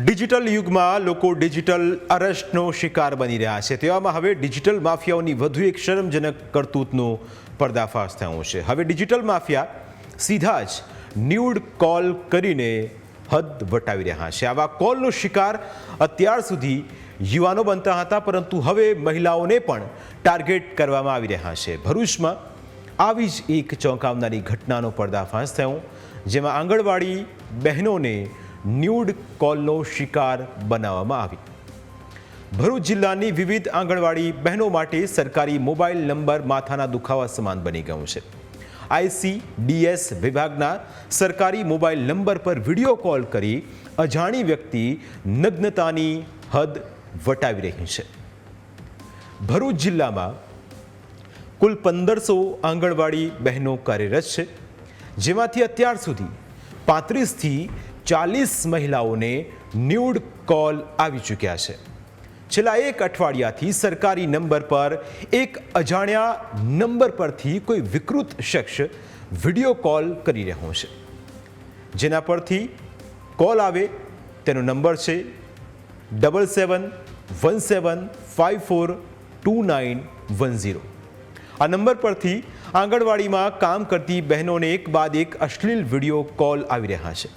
Digital યુગમાં લોકો digital અરેસ્ટનો શિકાર બની રહ્યા છે. તેવામાં હવે ડિજિટલ માફિયાઓની વધુ એક શરમજનક કરતૂતનો પર્દાફાશ થયો છે. હવે ડિજિટલ માફિયા સીધા જ ન્યૂડ કોલ કરીને હદ વટાવી રહ્યા છે. આવા કોલનો શિકાર અત્યાર સુધી યુવાનો બનતા હતા, પરંતુ હવે મહિલાઓને પણ ટાર્ગેટ કરવામાં આવી રહ્યા છે. ભરૂચમાં આવી જ એક ચોંકાવનારી ઘટનાનો પર્દાફાશ થયો, જેમાં આંગણવાડી બહેનોને ન્યૂડ કોલનો શિકાર બનાવવામાં આવી. ભરૂચ જિલ્લાની વિવિધ આંગણવાડી બહેનો માટે સરકારી મોબાઈલ નંબર માથાના દુખાવા સમાન બની ગયું છે. આઈસી ડીએસ વિભાગના સરકારી મોબાઈલ નંબર પર વીડિયો કોલ કરી અજાણી વ્યક્તિ નગ્નતાની હદ વટાવી રહી છે. ભરૂચ જિલ્લામાં કુલ પંદરસો આંગણવાડી બહેનો કાર્યરત છે, જેમાંથી અત્યાર સુધી પાંત્રીસથી ચાલીસ મહિલાઓને ન્યૂડ કોલ આવી ચૂક્યા છે. છેલ્લા એક અઠવાડિયાથી સરકારી નંબર પર એક અજાણ્યા નંબર પરથી કોઈ વિકૃત શખ્સ વીડિયો કોલ કરી રહ્યો છે. જેના પરથી કોલ આવે તેનો નંબર છે double seven one seven five four two nine one zero. આ નંબર પરથી આંગણવાડીમાં કામ કરતી બહેનોને એક બાદ એક અશ્લીલ વીડિયો કોલ આવી રહ્યા છે.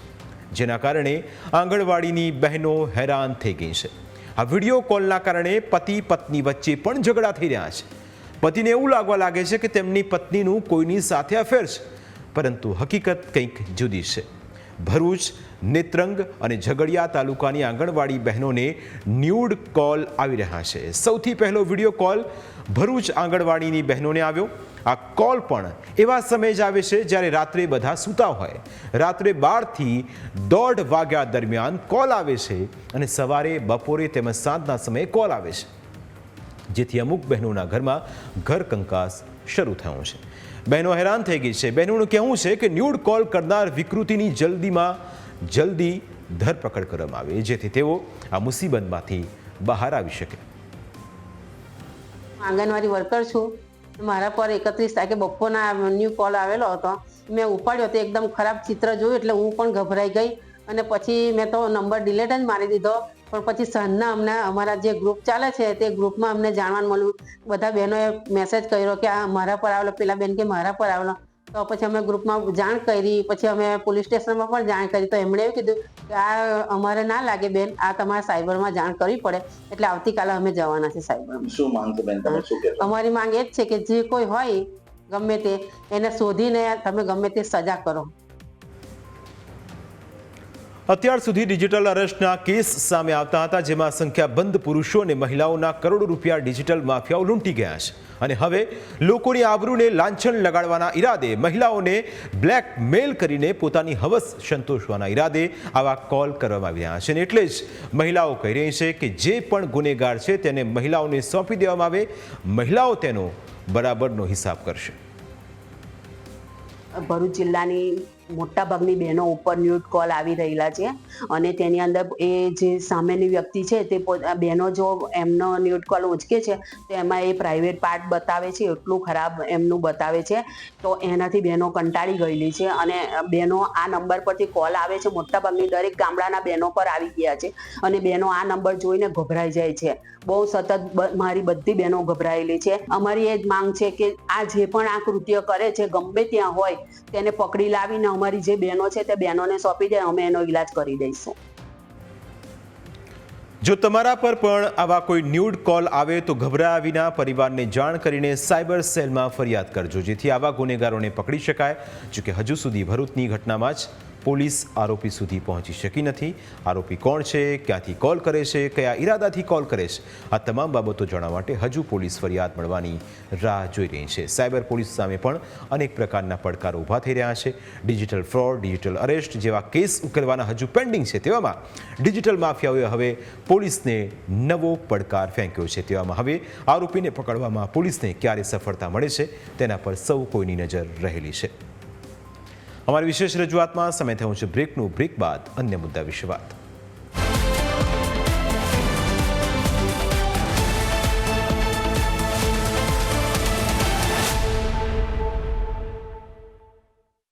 જેના કારણે આંગણવાડીની બહેનો હેરાન થઈ ગઈ છે. આ વીડિયો કોલના કારણે પતિ પત્ની વચ્ચે પણ ઝઘડા થઈ રહ્યા છે. પતિને એવું લાગવા લાગે છે કે તેમની પત્નીનું કોઈની સાથે અફેર છે. પરંતુ હકીકત કંઈક જુદી છે. ભરૂચ, નેત્રંગ અને ઝઘડિયા તાલુકાની આંગણવાડી બહેનોને ન્યૂડ કોલ આવી રહ્યા છે. સૌથી પહેલો વીડિયો કોલ ભરૂચ આંગણવાડીની બહેનોને આવ્યો. આ કોલ પણ એવા સમયે જ આવે છે જ્યારે રાત્રે બધા સૂતા હોય. રાત્રે બારથી દોઢ વાગ્યા દરમિયાન કોલ આવે છે અને સવારે બપોરે તેમજ સાંજના સમયે કોલ આવે છે. જેથી અમુક બહેનોના ઘરમાં ઘર કંકાસ શરૂ થયો છે. બહેનો હેરાન થઈ ગઈ છે. બહેનોનું કહેવું છે કે ન્યૂડ કોલ કરનાર વિકૃતિની જલ્દીમાં જલ્દી ધરપકડ કરવામાં આવે, જેથી તેઓ આ મુસીબતમાંથી બહાર આવી શકે. આંગણવાડી વર્કર છું. મારા પર એકત્રીસ તારીખે બપોરના ન્યૂ કોલ આવેલો હતો. મેં ઉપાડ્યો તો એકદમ ખરાબ ચિત્ર જોયું એટલે હું પણ ગભરાઈ ગઈ. અને પછી મેં તો નંબર ડિલેટ જ મારી દીધો. પણ પછી સાંજના અમને અમારા જે ગ્રુપ ચાલે છે તે ગ્રુપમાં અમને જાણવાનું મળ્યું. બધા બહેનોએ મેસેજ કર્યો કે આ મારા પર આવેલો પેલા બેન કે મારા પર આવેલો. તો પછી અમે ગ્રુપમાં જાણ કરી પછી અમે પોલીસ સ્ટેશનમાં પણ જાણ કરી. તો એમણે એવું કીધું કે આ અમારે ના લાગે બેન આ તમારે સાયબરમાં જાણ કરવી પડે. એટલે આવતીકાલે અમે જવાના છે સાયબરમાં શું માંગ છે બેન તમે? શું અમારી માંગ એ જ છે કે જે કોઈ હોય ગમે તે એને શોધીને તમે ગમે તે સજા કરો. અત્યાર સુધી ડિજિટલ અરેસ્ટના કેસ સામે આવતા હતા, જેમાં સંખ્યાબંધ પુરુષો અને મહિલાઓના કરોડો રૂપિયા ડિજિટલ માફિયાઓ લૂંટી ગયા છે. અને હવે લોકોની આબરૂને લાંછન લગાડવાના ઈરાદે મહિલાઓને બ્લેકમેલ કરીને પોતાની હવસ સંતોષવાના ઈરાદે આવા કોલ કરવામાં આવી રહ્યા છે. અને એટલે જ મહિલાઓ કહી રહી છે કે જે પણ ગુનેગાર છે તેને મહિલાઓને સોંપી દેવામાં આવે, મહિલાઓ તેનો બરાબરનો હિસાબ કરશે. ભરૂચ જિલ્લાની મોટાભાગની બહેનો ઉપર ન્યૂડ કોલ આવી રહેલા છે અને તેની અંદર એ જે સામેની વ્યક્તિ છે તે બહેનો જો એમનો ન્યૂડ કોલ ઉંચકે છે, તો એમાં એ પ્રાઇવેટ પાર્ટ બતાવે છે, એટલું ખરાબ એમનું બતાવે છે, તો એનાથી બહેનો કંટાળી ગયેલી છે અને બહેનો આ નંબર પરથી કોલ આવે છે, મોટાભાગની દરેક ગામડાના બહેનો પર આવી ગયા છે અને બહેનો આ નંબર જોઈને ગભરાઈ જાય છે. બહુ સતત મારી બધી બહેનો ગભરાયેલી છે. અમારી એ જ માંગ છે કે આ જે પણ આ કૃત્ય કરે છે, ગમે ત્યાં હોય તેને પકડી લાવીને અમારી જે બહેનો છે તે બહેનોને સોંપી દે, અમે એનો ઈલાજ કરી દઈશું. જો તમારા પર પણ આવા કોઈ ન્યૂડ કોલ આવે તો ગભરાયા વિના પરિવારને જાણ કરીને સાયબર સેલમાં ફરિયાદ કરજો, જેથી આવા ગુનેગારોને પકડી શકાય. જોકે હજુ સુધી ભરૂચની ઘટનામાં જ પોલીસ આરોપી સુધી પહોંચી શકી નથી. આરોપી કોણ છે, ક્યાંથી કોલ કરે છે, કયા ઈરાદાથી કોલ કરે છે, આ તમામ બાબતો જાણવા માટે હજુ પોલીસ ફરિયાદ મળવાની રાહ જોઈ રહી છે. સાયબર પોલીસ સામે પણ અનેક પ્રકારના પડકારો ઊભા થઈ રહ્યા છે. ડિજિટલ ફ્રોડ, ડિજિટલ અરેસ્ટ જેવા કેસ ઉકેલવાના હજુ પેન્ડિંગ છે. તેવામાં ડિજિટલ માફિયાઓએ હવે પોલીસને નવો પડકાર ફેંક્યો છે. તેવામાં હવે આરોપીને પકડવામાં પોલીસને ક્યારે સફળતા મળે છે, તેના પર સૌ કોઈની નજર રહેલી છે. અમારી વિશેષ રજૂઆતમાં સમય થયું છે બ્રેકનું બ્રેક બાદ અન્ય મુદ્દા વિશે વાત.